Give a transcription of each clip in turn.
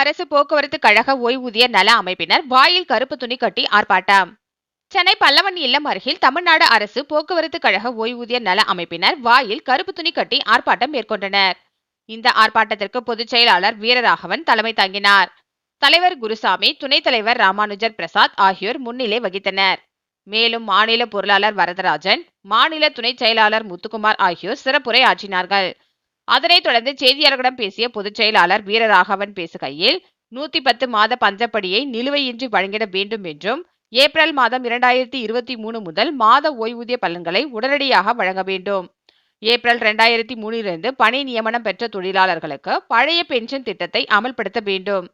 அரசு போக்குவரத்து கழக ஓய்வூதிய நல அமைப்பினர் வாயில் கருப்பு துணி கட்டி ஆர்ப்பாட்டம். சென்னை பல்லவன் இல்லம் அருகில் தமிழ்நாடு அரசு போக்குவரத்து கழக ஓய்வூதிய நல அமைப்பினர் வாயில் கருப்பு துணி கட்டி ஆர்ப்பாட்டம் மேற்கொண்டனர். இந்த ஆர்ப்பாட்டத்திற்கு பொதுச் செயலாளர் வீரராகவன் தலைமை தாங்கினார். தலைவர் குருசாமி துணைத் தலைவர் ராமானுஜர் பிரசாத் ஆகியோர் முன்னிலை வகித்தனர். மேலும் மாநில பொருளாளர் வரதராஜன் மாநில துணை செயலாளர் முத்துக்குமார் ஆகியோர் சிறப்புரை ஆற்றினார்கள் அதனைத் தொடர்ந்து செய்தியாளர்களிடம் பேசிய பொதுச் செயலாளர் வீரராகவன் பேசுகையில் நூத்தி பத்து மாத பஞ்சப்படியை நிலுவையின்றி வழங்கிட வேண்டும் என்றும் ஏப்ரல் மாதம் இரண்டாயிரத்தி இருபத்தி மூணு முதல் மாத ஓய்வூதிய பலன்களை உடனடியாக வழங்க வேண்டும். ஏப்ரல் இரண்டாயிரத்தி மூணிலிருந்து பணி நியமனம் பெற்ற தொழிலாளர்களுக்கு பழைய பென்ஷன் திட்டத்தை அமல்படுத்த வேண்டும்.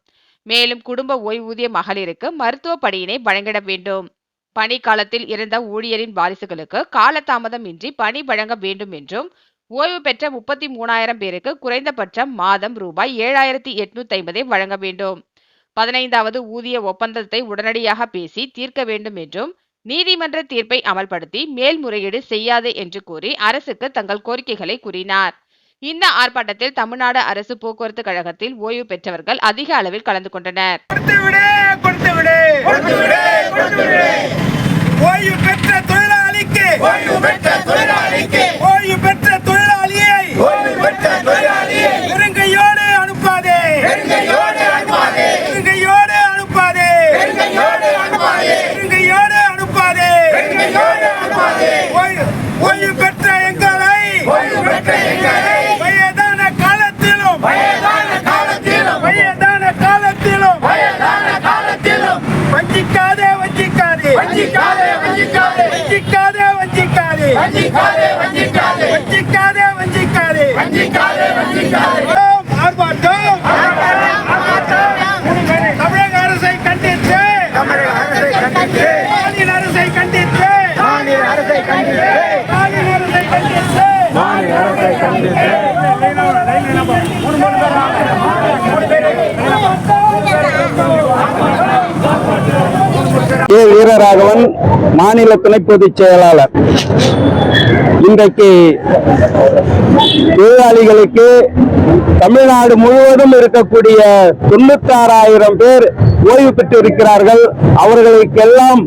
மேலும் குடும்ப ஓய்வூதிய மகளிருக்கு மருத்துவ படியினை வழங்கிட வேண்டும். பணி காலத்தில் இறந்த ஊழியரின் வாரிசுகளுக்கு காலதாமதம் இன்றி பணி வழங்க வேண்டும் என்றும் ஓய்வு பெற்ற முப்பத்தி மூணாயிரம் பேருக்கு குறைந்தபட்சம் மாதம் ரூபாய் ஏழாயிரத்தி எட்நூத்தி ஐம்பதை வழங்க வேண்டும். பதினைந்தாவது ஊதிய ஒப்பந்தத்தை உடனடியாக பேசி தீர்க்க வேண்டும் என்றும் நீதிமன்ற தீர்ப்பை அமல்படுத்தி மேல்முறையீடு செய்யாது என்று கூறி அரசுக்கு தங்கள் கோரிக்கைகளை கூறினார். இந்த ஆர்ப்பாட்டத்தில் தமிழ்நாடு அரசு போக்குவரத்து கழகத்தில் ஓய்வு பெற்றவர்கள் அதிக அளவில் கலந்து கொண்டனர். ஓய்வு பெற்ற தொழிலாளிக்கு. ஓய்வு பெற்ற தொழிலாளிக்கு. ஓய்வு பெற்ற வெறுங்கையோடு அனுப்பாதே. பெருங்கையோடு அனுப்பாதே. வெறுங்கையோடு அனுப்பாதே. பெருங்கையோடு அனுப்பாதே. வெறுங்கையோடு அனுப்பாதே. பெருங்கையோடு அனுப்பாதே. ஓய்வு ஓய்வு பெற்ற எங்களை. ஓய்வு பெற்ற எங்களை. வயதான காலத்திலும். வயதான காலத்திலும். வயதான காலத்திலும். வயதான காலத்திலும். வஞ்சிக்காதே வஞ்சிக்காதே. வஞ்சிக்காதே வஞ்சிக்காதே. வஞ்சிக்காதே வஞ்சிக்காதே. வஞ்சிக்காதே வஞ்சிக்காதே. வஞ்சிக்காதே வஞ்சிக்காதே வஞ்சிக்காதே. ஆர்ப்பாட்டம் தமிழக அரசை கண்டித்து தமிழக அரசை கண்டித்து மாநில அரசை கண்டித்து மாநில அரசை கண்டித்து மாநில அரசை கண்டித்து மாநில அரசை கண்டித்து கே வீரராகவன் மாநில துணை பொதுச் செயலாளர். இன்றைக்கு தொழிலாளிகளுக்கு தமிழ்நாடு முழுவதும் இருக்கக்கூடிய தொண்ணூத்தாறாயிரம் பேர் ஓய்வு பெற்று இருக்கிறார்கள் அவர்களுக்கெல்லாம்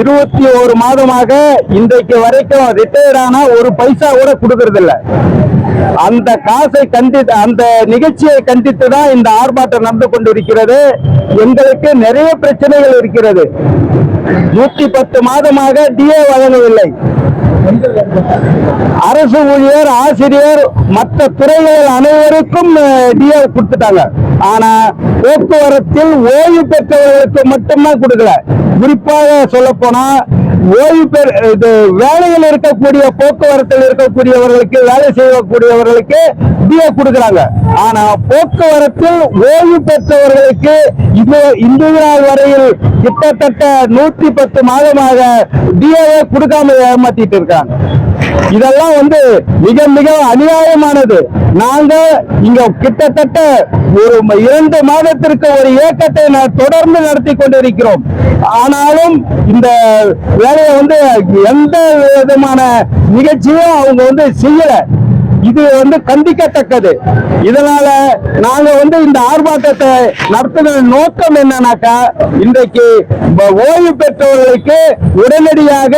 இருபத்தி ஒரு மாதமாக இன்றைக்கு வரைக்கும் ரிட்டையர்டான ஒரு பைசா கூட கொடுக்கறதில்லை. அந்த காசை கண்டித்து அந்த நிகழ்ச்சியை கண்டித்து தான் இந்த ஆர்ப்பாட்டம் நடந்து கொண்டிருக்கிறது. எங்களுக்கு நிறைய பிரச்சனைகள் இருக்கிறது. நூத்தி பத்து மாதமாக டிஏ வழங்கவில்லை. அரசு ஊழியர் ஆசிரியர் மற்ற துறைகள் அனைவருக்கும் டிஏ கொடுத்துட்டாங்க. ஆனா போக்குவரத்தில் ஓய்வு பெற்றவர்களுக்கு மட்டும்தான் கொடுக்கல. குறிப்பாக சொல்ல போனா ஓய்வு பெற இது வேலையில் இருக்கக்கூடிய போக்குவரத்தில் இருக்கக்கூடியவர்களுக்கு வேலை செய்யக்கூடியவர்களுக்கு டிஏ கொடுக்குறாங்க. ஆனா போக்குவரத்தில் ஓய்வு பெற்றவர்களுக்கு இன்று நாள் வரையில் கிட்டத்தட்ட நூத்தி பத்து மாதமாக டிஏ கொடுக்காம ஏமாத்திட்டு இருக்காங்க. இதெல்லாம் வந்து மிக மிக அநியாயமானது. நாங்க இங்க கிட்டத்தட்ட ஒரு இரண்டு மாதத்திற்கு ஒரு இயக்கத்தை நான் தொடர்ந்து நடத்தி கொண்டிருக்கிறோம். ஆனாலும் இந்த வேலையை வந்து எந்த விதமான நிகழ்ச்சியும் அவங்க வந்து செய்யல. இது வந்து கண்டிக்கத்தக்கது. இதனால நாங்க வந்து இந்த ஆர்ப்பாட்டத்தை நடத்தின நோக்கம் என்னன்னாக்கா இன்றைக்கு ஓய்வு பெற்றவர்களுக்கு உடனடியாக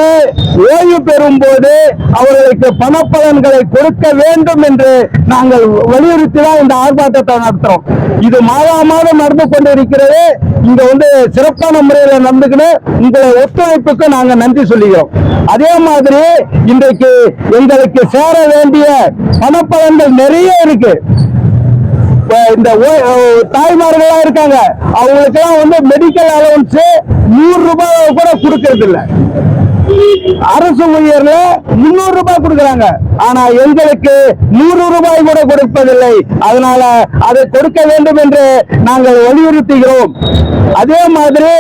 ஓய்வு பெறும் போது அவர்களுக்கு பணப்பலன்களை கொடுக்க வேண்டும் என்று நாங்கள் வலியுறுத்தி தான் இந்த ஆர்ப்பாட்டத்தை நடத்துறோம். இது மாதா மாதம் நடந்து கொண்டிருக்கிறது. இங்க வந்து சிறப்பான முறையில் நடந்துக்கணும் உங்களை ஒத்துழைப்புக்கு நாங்க நன்றி சொல்லுகிறோம். அதே மாதிரி இன்றைக்கு எங்களுக்கு சேர வேண்டிய பணப்பலன்கள் நிறைய இருக்கு. இந்த தாய்மார்களா இருக்காங்க. அவங்களுக்கெல்லாம் வந்து மெடிக்கல் அலவன்ஸ் நூறு ரூபாய் கூட கொடுக்கறது இல்ல அரசு ஊழியர்ல முன்னூறு ரூபாய் கொடுக்கறாங்க. ஆனா எங்களுக்கு நூறு ரூபாய் கூட கொடுப்பதில்லை. அதனால அதை கொடுக்க வேண்டும் என்று நாங்கள் வலியுறுத்துகிறோம். அதே மாதிரி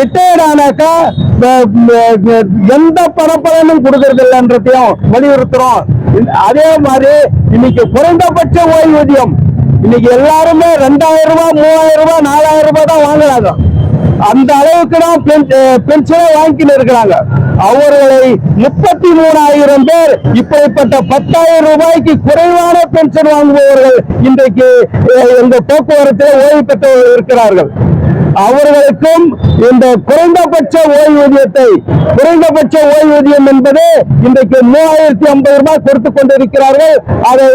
ரிட்டையர்ட் ஆனாக்கா எந்த பணப்பலனும் கொடுக்கறது இல்லைன்றதையும் வலியுறுத்துறோம். அதே மாதிரி இன்னைக்கு குறைந்தபட்ச ஓய்வூதியம். இன்னைக்கு எல்லாருமே ரெண்டாயிரம் ரூபாய் மூவாயிரம் ரூபாய் நாலாயிரம் ரூபாய் தான் வாங்குறாங்க. அந்த அளவுக்கு தான் பென்ஷனை வாங்கிட்டு இருக்கிறாங்க. அவர்களை முப்பத்தி மூணாயிரம் பேர் இப்படிப்பட்ட பத்தாயிரம் ரூபாய்க்கு குறைவான பென்ஷன் வாங்குபவர்கள் இன்றைக்கு அஹ், இந்த போக்குவரத்தில் ஓய்வு பெற்றவர்கள் இருக்கிறார்கள். அவர்களுக்கும் இந்த குறைந்தபட்ச ஓய்வூதியத்தை குறைந்தபட்ச ஓய்வூதியம் என்பது இன்றைக்கு மூவாயிரத்தி ஐம்பது ரூபாய் கொடுத்துக் கொண்டிருக்கிறார்கள். அதை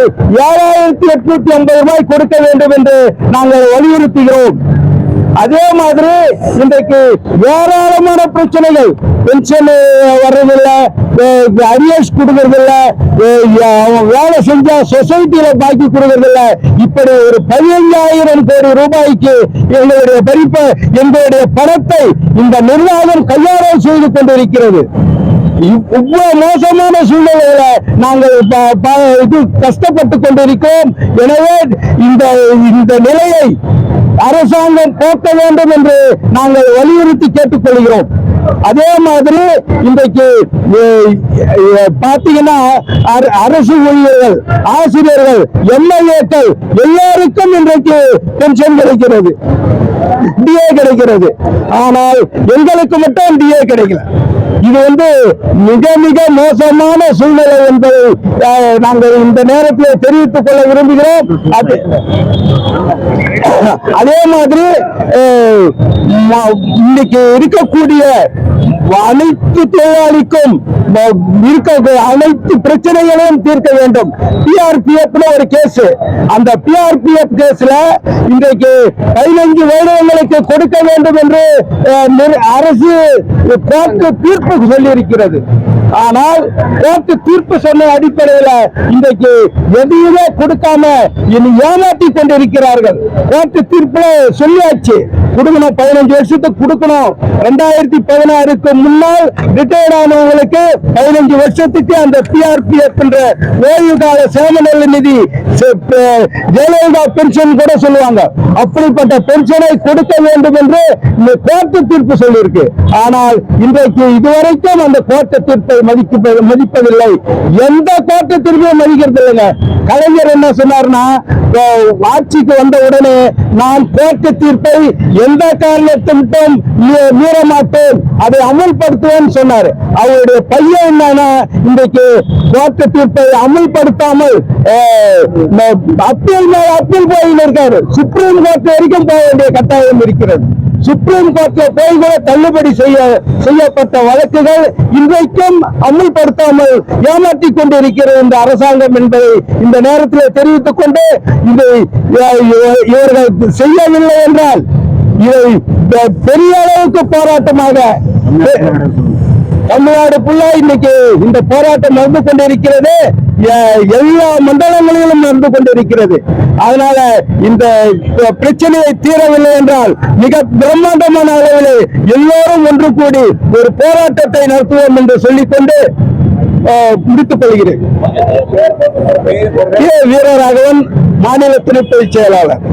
ஏழாயிரத்தி எட்நூத்தி ஐம்பது ரூபாய் கொடுக்க வேண்டும் என்று நாங்கள் வலியுறுத்துகிறோம். அதே மாதிரி இன்றைக்கு ஏராளமான பிரச்சனைகள். பென்ஷன் வர்றதில்லை அரியர்ஸ் கொடுக்கறதில்ல அவன் வேலை செஞ்சா சொசைட்டியில பாக்கி கொடுக்கறதில்ல. இப்படி ஒரு பதினைஞ்சாயிரம் கோடி ரூபாய்க்கு எங்களுடைய பறிப்பை எங்களுடைய பணத்தை இந்த நிர்வாகம் கையாளம் செய்து கொண்டிருக்கிறது. இவ்- இவ்வளவு மோசமான சூழ்நிலையில நாங்கள் ப- ப- இது கஷ்டப்பட்டு கொண்டிருக்கிறோம். எனவே இந்த இந்த நிலையை அரசாங்கம் போக்க வேண்டும் என்று நாங்கள் வலியுறுத்தி கேட்டுக்கொள்கிறோம். அதே மாதிரி இன்றைக்கு பாத்தீங்கன்னா அரசு ஊழியர்கள் ஆசிரியர்கள் எம்எல்ஏக்கள் எல்லாருக்கும் இன்றைக்கு பென்ஷன் கிடைக்கிறது. டிஏ கிடைக்கிறது. ஆனால் எங்களுக்கு மட்டும் டிஏ கிடைக்கல. இது வந்து மிக மிக மோசமான சூழ்நிலை என்பதை நாங்கள் இந்த நேரத்தில் தெரிவித்துக் கொள்ள விரும்புகிறோம். அது அதே மாதிரி இன்னைக்கு இருக்கக்கூடிய அனைத்து தொழிலாளிக்கும் இருக்க அனைத்து பிரச்சனைகளையும் தீர்க்க வேண்டும். பிஆர்பிஎஃப் ஒரு கேஸ். அந்த பிஆர்பிஎஃப் கேஸ்ல இன்றைக்கு பதினைஞ்சு வருடங்களுக்கு கொடுக்க வேண்டும் என்று அஹ், அரசு கோர்ட்டு தீர்ப்பு சொல்லியிருக்கிறது. ஆனால் கோர்ட்டு தீர்ப்பு சொன்ன அடிப்படையில் இன்றைக்கு எதையுமே கொடுக்காம இனி ஏமாற்றி கொண்டிருக்கிறார்கள். கோர்ட்டு தீர்ப்புல சொல்லியாச்சு. கொடுக்கணும் பதினஞ்சு வருஷத்துக்கு கொடுக்கணும். ரெண்டாயிரத்தி பதினாறுக்கு முன்னால் ரிட்டையர்ட் ஆனவங்களுக்கு பதினஞ்சு வருஷத்துக்கு அந்த பிஆர்பிஎஃப் என்ற ஓய்வு கால சேமநல நிதி செ- ஜெயலலிதா பென்ஷன் கூட சொல்லுவாங்க. அப்படிப்பட்ட பென்ஷனை கொடுக்க வேண்டும் என்று இந்த கோர்ட்டு தீர்ப்பு சொல்லியிருக்கு. ஆனால் இன்றைக்கு இதுவரைக்கும் அந்த கோர்ட்டு தீர்ப்பை மதிக்க மதிப்பதில்லை. எந்த கோர்ட்டு மதிக்கிறது இல்லைங்க கலைஞர் என்ன சொன்னார்னா ஆட்சிக்கு வந்த உடனே நான் கோர்ட்டு தீர்ப்பை எந்த காரணத்திட்டும் மீ- மீற மாட்டேன் அதை அமல்படுத்துவோம் சொன்னார். அவருடைய பையன் என்னன்னா இன்றைக்கு கோர்ட்டு தீர்ப்பை அமல்படுத்தாமல் அப்பீல் மேல அப்பீல் போயின்னு இருக்காரு. சுப்ரீம் கோர்ட் வரைக்கும் போக வேண்டிய கட்டாயம் இருக்கிறது. சுப்ரீம் கோர்ட்ல போய் கூட தள்ளுபடி செய்ய செய்யப்பட்ட வழக்குகள் இன்றைக்கும் அமல்படுத்தாமல் ஏமாற்றிக் கொண்டிருக்கிறது இந்த அரசாங்கம் என்பதை இந்த நேரத்தில் தெரிவித்துக் கொண்டு இதை இவர்கள் செய்யவில்லை என்றால் இதை பெரிய அளவுக்கு போராட்டமாக தமிழ்நாடு ஃபுல்லா இன்னைக்கு இந்த போராட்டம் நடந்து கொண்டிருக்கிறது. எல்லா மண்டலங்களிலும் நடந்து கொண்டிருக்கிறது. அதனால இந்த பிரச்சனையை தீரவில்லை என்றால் மிக பிரம்மாண்டமான அளவில் எல்லோரும் ஒன்று கூடி ஒரு போராட்டத்தை நடத்துவோம் என்று சொல்லிக்கொண்டு முடித்துக் கொள்கிறேன். வீரராகவன் மாநில துணை பொதுச் செயலாளர்.